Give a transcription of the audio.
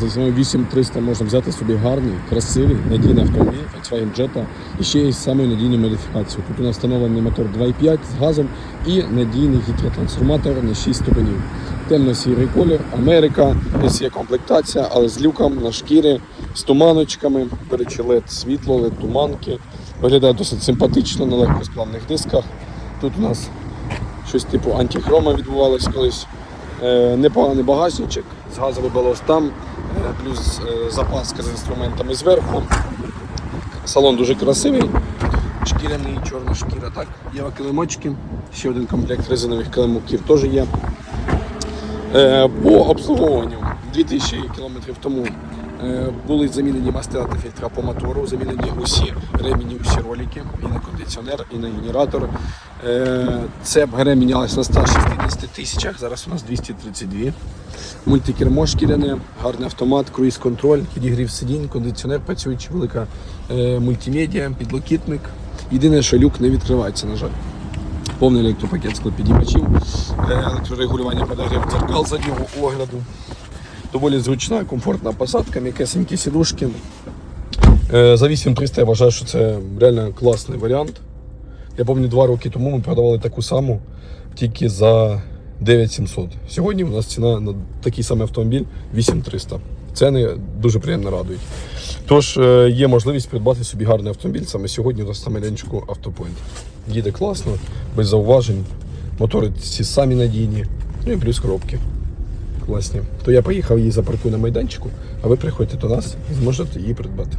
за ціною 8300 можна взяти собі гарний, красивий, надійний автомобіль Volkswagen Jetta і ще із самою надійною модифікацією. Тут у нас встановлений мотор 2.5 з газом і надійний гідротрансформатор на 6 ступенів. Темно-сірий колір, Америка, ось є комплектація, але з люком на шкірі, з туманочками, до речі, LED світло, LED туманки. Виглядає досить симпатично на легкосплавних дисках. Тут у нас щось типу антихрома відбувалось колись. Е, Непоганий багажничок з газовим балостом, е, плюс е, запаска з інструментами зверху. Салон дуже красивий. Шкіряний, чорна шкіра. Так, є килимочки. Ще один комплект резинових килимоків теж є. Е, По обслуговуванню 2000 км тому е, були замінені мастила та фільтра по мотору, замінені усі ремені, усі ролики, і на кондиціонер, і на генератор. Е, Це ГРМ мінялось на 160 тисячах, зараз у нас 232. Мультикермо шкіряне, гарний автомат, круїз-контроль, підігрів сидінь, кондиціонер працюючий, велика е, мультимедіа, підлокітник. Єдине, що люк не відкривається, на жаль повний електропакет склопідіймачів, е, електрорегулювання подогрів дзеркал заднього огляду. Доволі зручна, комфортна посадка, м'якесенькі сідушки. За 8300 я вважаю, що це реально класний варіант. Я пам'ятаю, два роки тому ми продавали таку саму тільки за 9700. Сьогодні у нас ціна на такий самий автомобіль 8300. Ціни дуже приємно радують. Тож е, є можливість придбати собі гарний автомобіль саме сьогодні у нас на майданчику Автопоінт. Їде класно, без зауважень. Мотори ці самі надійні, ну і плюс коробки. Класні. То я поїхав її запаркую на майданчику, а ви приходьте до нас і зможете її придбати.